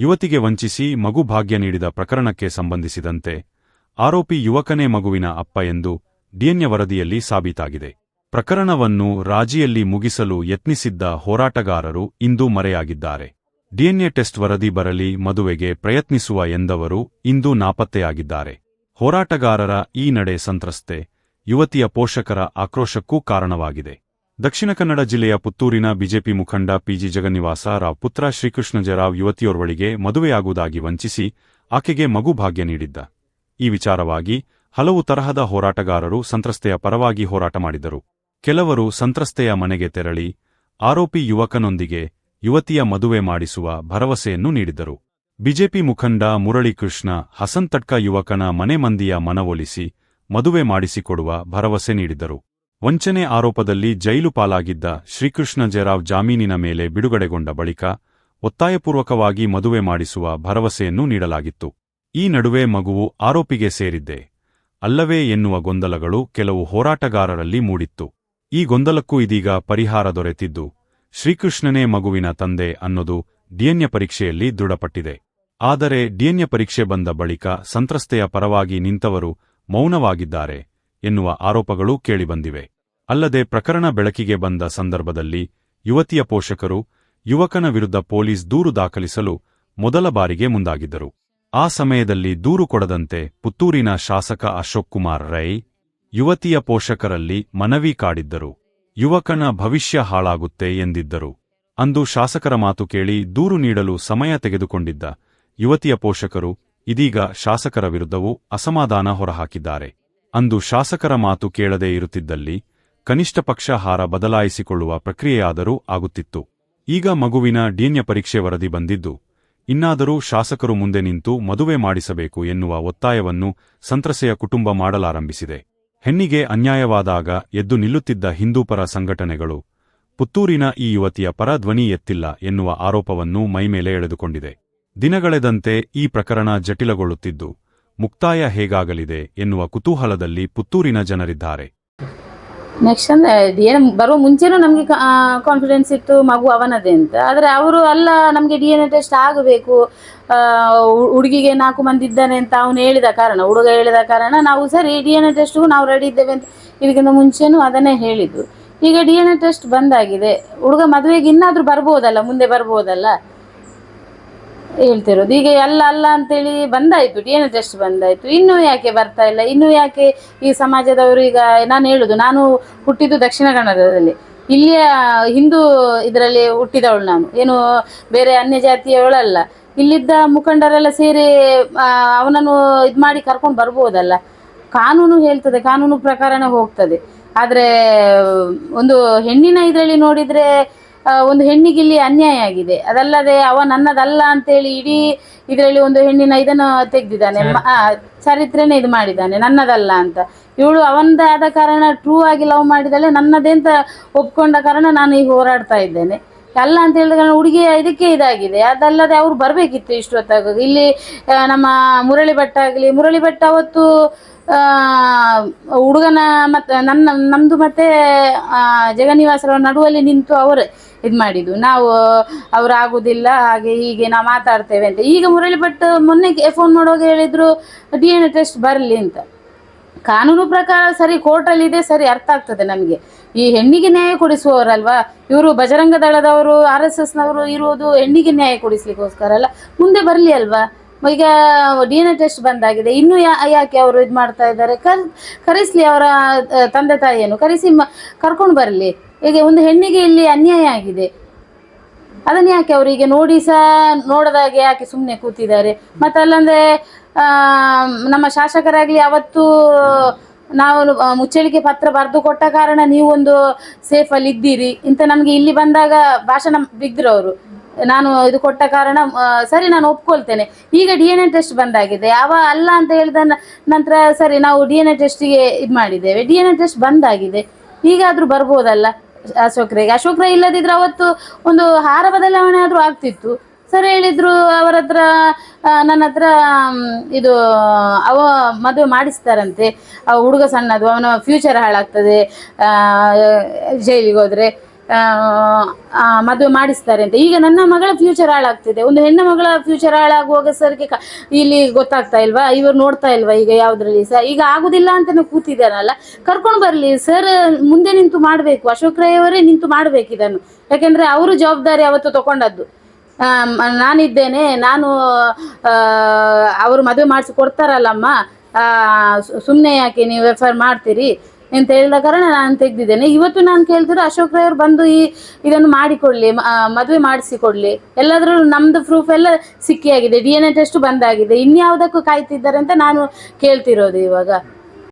ಯುವತಿಗೆ ವಂಚಿಸಿ ಮಗು ಭಾಗ್ಯ ನೀಡಿದ ಪ್ರಕರಣಕ್ಕೆ ಸಂಬಂಧಿಸಿದಂತೆ ಆರೋಪಿ ಯುವಕನೇ ಮಗುವಿನ ಅಪ್ಪ ಎಂದು ಡಿಎನ್ಎ ವರದಿಯಲ್ಲಿ ಸಾಬೀತಾಗಿದೆ. ಪ್ರಕರಣವನ್ನು ರಾಜಿಯಲ್ಲಿ ಮುಗಿಸಲು ಯತ್ನಿಸಿದ್ದ ಹೋರಾಟಗಾರರು ಇಂದು ಮರೆಯಾಗಿದ್ದಾರೆ. ಡಿಎನ್ಎ ಟೆಸ್ಟ್ ವರದಿ ಬರಲಿ, ಮದುವೆಗೆ ಪ್ರಯತ್ನಿಸುವ ಎಂದವರು ಇಂದು ನಾಪತ್ತೆಯಾಗಿದ್ದಾರೆ. ಹೋರಾಟಗಾರರ ಈ ನಡೆ ಸಂತ್ರಸ್ತೆ, ಯುವತಿಯ ಪೋಷಕರ ಆಕ್ರೋಶಕ್ಕೂ ಕಾರಣವಾಗಿದೆ. ದಕ್ಷಿಣ ಕನ್ನಡ ಜಿಲ್ಲೆಯ ಪುತ್ತೂರಿನ ಬಿಜೆಪಿ ಮುಖಂಡ ಪಿಜಿ ಜಗನ್ನಿವಾಸ ರಾವ್ ಪುತ್ರ ಶ್ರೀಕೃಷ್ಣಜರಾವ್ ಯುವತಿಯೋರ್ವಳಿಗೆ ಮದುವೆಯಾಗುವುದಾಗಿ ವಂಚಿಸಿ ಆಕೆಗೆ ಮಗು ಭಾಗ್ಯ ನೀಡಿದ್ದ. ಈ ವಿಚಾರವಾಗಿ ಹಲವು ತರಹದ ಹೋರಾಟಗಾರರು ಸಂತ್ರಸ್ತೆಯ ಪರವಾಗಿ ಹೋರಾಟ ಮಾಡಿದರು. ಕೆಲವರು ಸಂತ್ರಸ್ತೆಯ ಮನೆಗೆ ತೆರಳಿ ಆರೋಪಿ ಯುವಕನೊಂದಿಗೆ ಯುವತಿಯ ಮದುವೆ ಮಾಡಿಸುವ ಭರವಸೆಯನ್ನು ನೀಡಿದರು ಬಿಜೆಪಿ ಮುಖಂಡ ಮುರಳೀಕೃಷ್ಣ ಹಸನ್ ತಟ್ಕ ಯುವಕನ ಮನೆ ಮಂದಿಯ ಮನವೊಲಿಸಿ ಮದುವೆ ಮಾಡಿಸಿಕೊಡುವ ಭರವಸೆ ನೀಡಿದರು ವಂಚನೆ ಆರೋಪದಲ್ಲಿ ಜೈಲು ಪಾಲಾಗಿದ್ದ ಶ್ರೀಕೃಷ್ಣ ಜೆರಾವ್ ಜಾಮೀನಿನ ಮೇಲೆ ಬಿಡುಗಡೆಗೊಂಡ ಬಳಿಕ ಒತ್ತಾಯಪೂರ್ವಕವಾಗಿ ಮದುವೆ ಮಾಡಿಸುವ ಭರವಸೆಯನ್ನೂ ನೀಡಲಾಗಿತ್ತು. ಈ ನಡುವೆ ಮಗುವು ಆರೋಪಿಗೆ ಸೇರಿದ್ದೆ. ಅಲ್ಲವೇ ಎನ್ನುವ ಗೊಂದಲಗಳು ಕೆಲವು ಹೋರಾಟಗಾರರಲ್ಲಿ ಮೂಡಿತ್ತು. ಈ ಗೊಂದಲಕ್ಕೂ ಇದೀಗ ಪರಿಹಾರ ದೊರೆತಿದ್ದು, ಶ್ರೀಕೃಷ್ಣನೇ ಮಗುವಿನ ತಂದೆ ಅನ್ನೋದು ಡಿಎನ್ಎ ಪರೀಕ್ಷೆಯಲ್ಲಿ ದೃಢಪಟ್ಟಿದೆ. ಆದರೆ ಡಿಎನ್ಎ ಪರೀಕ್ಷೆ ಬಂದ ಬಳಿಕ ಸಂತ್ರಸ್ತೆಯ ಪರವಾಗಿ ನಿಂತವರು ಮೌನವಾಗಿದ್ದಾರೆ. ಎನ್ನುವ ಆರೋಪಗಳು ಕೇಳಿಬಂದಿವೆ. ಅಲ್ಲದೆ ಪ್ರಕರಣ ಬೆಳಕಿಗೆ ಬಂದ ಸಂದರ್ಭದಲ್ಲಿ ಯುವತಿಯ ಪೋಷಕರು ಯುವಕನ ವಿರುದ್ಧ ಪೊಲೀಸ್ ದೂರು ದಾಖಲಿಸಲು ಮೊದಲ ಬಾರಿಗೆ ಮುಂದಾಗಿದ್ದರು. ಆ ಸಮಯದಲ್ಲಿ ದೂರು ಕೊಡದಂತೆ ಪುತ್ತೂರಿನ ಶಾಸಕ ಅಶೋಕ್ ಕುಮಾರ್ ರೈ, ಯುವತಿಯ ಪೋಷಕರಲ್ಲಿ ಮನವಿ ಕಾಡಿದ್ದರು. ಯುವಕನ ಭವಿಷ್ಯ ಹಾಳಾಗುತ್ತೆ ಎಂದಿದ್ದರು. ಅಂದು ಶಾಸಕರ ಮಾತು ಕೇಳಿ ದೂರು ನೀಡಲು ಸಮಯ ತೆಗೆದುಕೊಂಡಿದ್ದ ಯುವತಿಯ ಪೋಷಕರು ಇದೀಗ ಶಾಸಕರ ವಿರುದ್ಧವೂ ಅಸಮಾಧಾನ ಹೊರಹಾಕಿದ್ದಾರೆ. ಅಂದು ಶಾಸಕರ ಮಾತು ಕೇಳದೇ ಇರುತ್ತಿದ್ದಲ್ಲಿ ಕನಿಷ್ಠ ಪಕ್ಷ ಹಾರ ಬದಲಾಯಿಸಿಕೊಳ್ಳುವ ಪ್ರಕ್ರಿಯೆಯಾದರೂ ಆಗುತ್ತಿತ್ತು. ಈಗ ಮಗುವಿನ ಡಿಎನ್ಎ ಪರೀಕ್ಷೆ ವರದಿ ಬಂದಿದ್ದು, ಇನ್ನಾದರೂ ಶಾಸಕರು ಮುಂದೆ ನಿಂತು ಮದುವೆ ಮಾಡಿಸಬೇಕು ಎನ್ನುವ ಒತ್ತಾಯವನ್ನು ಸಂತ್ರಸೆಯ ಕುಟುಂಬ ಮಾಡಲಾರಂಭಿಸಿದೆ. ಹೆಣ್ಣಿಗೆ ಅನ್ಯಾಯವಾದಾಗ ಎದ್ದು ನಿಲ್ಲುತ್ತಿದ್ದ ಹಿಂದೂಪರ ಸಂಘಟನೆಗಳು, ಪುತ್ತೂರಿನ ಈ ಯುವತಿಯ ಪರ ಧ್ವನಿ ಎತ್ತಿಲ್ಲ ಎನ್ನುವ ಆರೋಪವನ್ನು ಮೈಮೇಲೆ ಎಳೆದುಕೊಂಡಿದೆ. ದಿನಗಳೆದಂತೆ ಈ ಪ್ರಕರಣ ಜಟಿಲಗೊಳ್ಳುತ್ತಿದ್ದು ಮುಕ್ತಾಯ ಹೇಗಾಗಲಿದೆ ಎನ್ನುವ ಕುತೂಹಲದಲ್ಲಿ ಪುತ್ತೂರಿನ ಜನರಿದ್ದಾರೆ. ನೆಕ್ಸ್ಟ್ ಅಂದ್ರೆ ಏನು ಬರುವ ಮುಂಚೆನೂ ನಮಗೆ ಕಾನ್ಫಿಡೆನ್ಸ್ ಇತ್ತು, ಮಗು ಅವನದೇ ಅಂತ. ಆದರೆ ಅವರು ಅಲ್ಲ, ನಮಗೆ ಡಿ ಎನ್ ಎ ಟೆಸ್ಟ್ ಆಗಬೇಕು. ಹುಡುಗಿಗೆ ನಾಲ್ಕು ಮಂದಿ ಇದ್ದಾನೆ ಅಂತ ಅವನು ಹೇಳಿದ ಕಾರಣ. ಹುಡುಗ ಹೇಳಿದ ಕಾರಣ ನಾವು ಸರಿ ಡಿ ಎನ್ ಎ ಟೆಸ್ಟ್ಗೂ ನಾವು ರೆಡಿ ಇದ್ದೇವೆ ಅಂತ ಇದಕ್ಕಿಂತ ಮುಂಚೆನೂ ಅದನ್ನೇ ಹೇಳಿದ್ದು ಈಗ ಡಿ ಎನ್ ಎ ಟೆಸ್ಟ್ ಬಂದಾಗಿದೆ. ಹುಡುಗ ಮದುವೆಗೆ ಇನ್ನಾದರೂ ಬರ್ಬೋದಲ್ಲ, ಮುಂದೆ ಬರ್ಬೋದಲ್ಲ? ಹೇಳ್ತಿರೋದು. ಈಗ ಅಲ್ಲ ಅಲ್ಲ ಅಂತೇಳಿ ಬಂದಾಯ್ತು. ಡಿ ಎನ್ ಟೆಸ್ಟ್ ಬಂದಾಯ್ತು? ಇನ್ನೂ ಯಾಕೆ ಬರ್ತಾ ಇಲ್ಲ? ಇನ್ನೂ ಯಾಕೆ ಈ ಸಮಾಜದವರು ಈಗ, ನಾನು ಹೇಳುದು, ನಾನು ಹುಟ್ಟಿದ್ದು ದಕ್ಷಿಣ ಕನ್ನಡದಲ್ಲಿ. ಇಲ್ಲಿಯ ಹಿಂದೂ ಇದರಲ್ಲಿ ಹುಟ್ಟಿದವಳು ನಾನು. ಏನು ಬೇರೆ ಅನ್ಯ ಜಾತಿಯವಳಲ್ಲ. ಇಲ್ಲಿದ್ದ ಮುಖಂಡರೆಲ್ಲ ಸೇರಿ ಅವನನ್ನು ಇದು ಮಾಡಿ ಕರ್ಕೊಂಡು ಬರ್ಬೋದಲ್ಲ? ಕಾನೂನು ಹೇಳ್ತದೆ, ಕಾನೂನು ಪ್ರಕಾರನೇ ಹೋಗ್ತದೆ. ಆದರೆ, ಒಂದು ಹೆಣ್ಣಿನ ಇದರಲ್ಲಿ ನೋಡಿದರೆ ಒಂದು ಹೆಣ್ಣಿಗೆ ಇಲ್ಲಿ ಅನ್ಯಾಯ ಆಗಿದೆ. ಅದಲ್ಲದೆ ಅವ ನನ್ನದಲ್ಲ ಅಂತೇಳಿ ಇಡೀ ಇದರಲ್ಲಿ ಒಂದು ಹೆಣ್ಣಿನ ಇದನ್ನು ತೆಗೆದಿದ್ದಾನೆ. ಚರಿತ್ರೆನೇ ಇದು ಮಾಡಿದ್ದಾನೆ ನನ್ನದಲ್ಲ ಅಂತ. ಇವಳು ಅವನದೇ ಆದ ಕಾರಣ ಟ್ರೂ ಆಗಿ ಲವ್ ಮಾಡಿದಳೆ ನನ್ನದೇ ಅಂತ ಒಪ್ಕೊಂಡ ಕಾರಣ ನಾನು ಈಗ ಹೋರಾಡ್ತಾ ಇದ್ದೇನೆ. ಅಲ್ಲ ಅಂತ ಹೇಳಿದ ಕಾರಣ ಹುಡುಗಿಯ ಇದಕ್ಕೆ ಇದಾಗಿದೆ. ಅದಲ್ಲದೆ ಅವ್ರು ಬರಬೇಕಿತ್ತು ಇಷ್ಟೊತ್ತಾಗ ಇಲ್ಲಿ ನಮ್ಮ ಮುರಳಿ ಭಟ್ ಆಗಲಿ ಮುರಳಿ ಭಟ್ ಅವತ್ತು ಹುಡುಗನ ಮತ್ತೆ ನನ್ನ ನಮ್ಮದು ಮತ್ತೆ ಜಗನ್ನಿವಾಸರ ನಡುವಲ್ಲಿ ನಿಂತು ಅವರು. ಇದು ಮಾಡಿದ್ದು. ನಾವು ಅವ್ರು ಆಗೋದಿಲ್ಲ ಹಾಗೆ ಹೀಗೆ ನಾವು ಮಾತಾಡ್ತೇವೆ ಅಂತ. ಈಗ ಮುರಳಿ ಭಟ್ ಮೊನ್ನೆ ಫೋನ್ ಮಾಡುವಾಗ ಹೇಳಿದ್ರು ಡಿ ಎನ್ ಎ ಟೆಸ್ಟ್ ಬರಲಿ ಅಂತ. ಕಾನೂನು ಪ್ರಕಾರ ಸರಿ, ಕೋರ್ಟಲ್ಲಿ ಇದೆ, ಸರಿ, ಅರ್ಥ ಆಗ್ತದೆ ನಮಗೆ. ಈ ಹೆಣ್ಣಿಗೆ ನ್ಯಾಯ ಕೊಡಿಸುವವರಲ್ವಾ? ಇವರು ಬಜರಂಗ ದಳದವರು, ಆರ್ ಎಸ್ ಎಸ್ನವರು ಇರುವುದು ಹೆಣ್ಣಿಗೆ ನ್ಯಾಯ ಕೊಡಿಸ್ಲಿಕ್ಕೋಸ್ಕರ ಅಲ್ಲ. ಮುಂದೆ ಬರಲಿ ಅಲ್ವಾ? ಈಗ ಡಿ ಎನ್ ಎ ಟೆಸ್ಟ್ ಬಂದಾಗಿದೆ. ಇನ್ನೂ ಯಾ, ಯಾಕೆ ಅವರು ಇದು ಮಾಡ್ತಾ ಇದ್ದಾರೆ? ಕರ್, ಕರೆಸ್ಲಿ ಅವರ ತಂದೆ ತಾಯಿಯನ್ನು. ಕರೆಸಿ ಮ, ಕರ್ಕೊಂಡು ಬರಲಿ. ಈಗ ಒಂದು ಹೆಣ್ಣಿಗೆ ಇಲ್ಲಿ ಅನ್ಯಾಯ ಆಗಿದೆ. ಅದನ್ನ ಯಾಕೆ ಅವರಿಗೆ ನೋಡಿ ಸಹ ನೋಡದಾಗೆ ಯಾಕೆ ಸುಮ್ಮನೆ ಕೂತಿದ್ದಾರೆ? ಮತ್ತೆ ಆ, ನಮ್ಮ ಶಾಸಕರಾಗಲಿ ಅವತ್ತು ನಾವು ಮುಚ್ಚಳಿಕೆ ಪತ್ರ ಬರೆದು ಕೊಟ್ಟ ಕಾರಣ ನೀವೊಂದು ಅಲ್ಲಿ ಇದ್ದೀರಿ. ಇಂತ ನಮಗೆ ಇಲ್ಲಿ ಬಂದಾಗ ಭಾಷಣ ಬಿದ್ದರು ಅವರು. ನಾನು ಇದು ಕೊಟ್ಟ ಕಾರಣ ಸರಿ ನಾನು ಒಪ್ಕೊಳ್ತೇನೆ. ಈಗ ಡಿ ಎನ್ ಎ ಟೆಸ್ಟ್ ಬಂದಾಗಿದೆ. ಅವ ಅಲ್ಲ ಅಂತ ಹೇಳಿದ ನಂತರ ಸರಿ ನಾವು ಡಿ ಎನ್ ಎ ಟೆಸ್ಟಿಗೆ ಇದು ಮಾಡಿದ್ದೇವೆ. ಡಿ ಎನ್ ಎ ಟೆಸ್ಟ್ ಬಂದಾಗಿದೆ. ಈಗಾದರೂ ಬರ್ಬೋದಲ್ಲ? ಅಶೋಕ್ರಿಗೆ ರೈ ಇಲ್ಲದಿದ್ರೆ ಅವತ್ತು ಒಂದು ಹಾರ ಬದಲಾವಣೆ ಆದ್ರೂ ಆಗ್ತಿತ್ತು. ಸರ್ ಹೇಳಿದ್ರು ಅವರ ಹತ್ರ ನನ್ನ ಹತ್ರ ಇದು, ಅವ ಮದುವೆ ಮಾಡಿಸ್ತಾರಂತೆ. ಆ ಹುಡುಗ ಸಣ್ಣದು, ಅವನ ಫ್ಯೂಚರ್ ಹಾಳಾಗ್ತದೆ. ಜೈಲಿಗೆ ಹೋದರೆ. ಮದುವೆ ಮಾಡಿಸ್ತಾರೆ ಅಂತ. ಈಗ ನನ್ನ ಮಗಳ ಫ್ಯೂಚರ್ ಹಾಳಾಗ್ತಿದೆ. ಒಂದು ಹೆಣ್ಣು ಮಗಳ ಫ್ಯೂಚರ್ ಹಾಳಾಗುವಾಗ ಸರ್ಗೆ ಇಲ್ಲಿ ಗೊತ್ತಾಗ್ತಾ ಇಲ್ವಾ? ಇವರು ನೋಡ್ತಾ ಇಲ್ವಾ ಈಗ ಯಾವುದ್ರಲ್ಲಿ ಸಹ ಈಗ ಆಗುದಿಲ್ಲ ಅಂತ ಕೂತಿದ್ದಾನಲ್ಲ ಕರ್ಕೊಂಡು ಬರಲಿ ಸರ್ ಮುಂದೆ ನಿಂತು ಮಾಡಬೇಕು. ಅಶೋಕ್ ರೈ ಅವರೇ ನಿಂತು ಮಾಡ್ಬೇಕು ಇದನ್ನು. ಯಾಕೆಂದ್ರೆ ಅವರು ಜವಾಬ್ದಾರಿ ಅವತ್ತು ತಗೊಂಡದ್ದು ನಾನಿದ್ದೇನೆ, ನಾನು ಅವರು ಮದುವೆ ಮಾಡಿಸಿ ಕೊಡ್ತಾರಲ್ಲಮ್ಮ. ಸುಮ್ಮನೆ ಯಾಕೆ ನೀವು ಎಫ್ ಮಾಡ್ತೀರಿ? ಅಂತ ಹೇಳಿದ ಕಾರಣ ನಾನು ತೆಗೆದಿದ್ದೇನೆ. ಇವತ್ತು ನಾನು ಕೇಳ್ತಿರೋ ಅಶೋಕ್ ರೈ ಬಂದು ಈ ಇದನ್ನು ಮಾಡಿಕೊಡ್ಲಿ ಮದುವೆ ಮಾಡಿಸಿಕೊಡ್ಲಿ. ಎಲ್ಲಾದ್ರೂ ನಮ್ದು ಪ್ರೂಫ್ ಎಲ್ಲ ಸಿಕ್ಕಿಯಾಗಿದೆ ಡಿ ಎನ್ ಎ ಟೆಸ್ಟ್ ಬಂದಾಗಿದೆ. ಇನ್ಯಾವುದಕ್ಕೂ ಕಾಯ್ತಿದ್ದಾರೆ ಅಂತ ನಾನು ಕೇಳ್ತಿರೋದು ಇವಾಗ.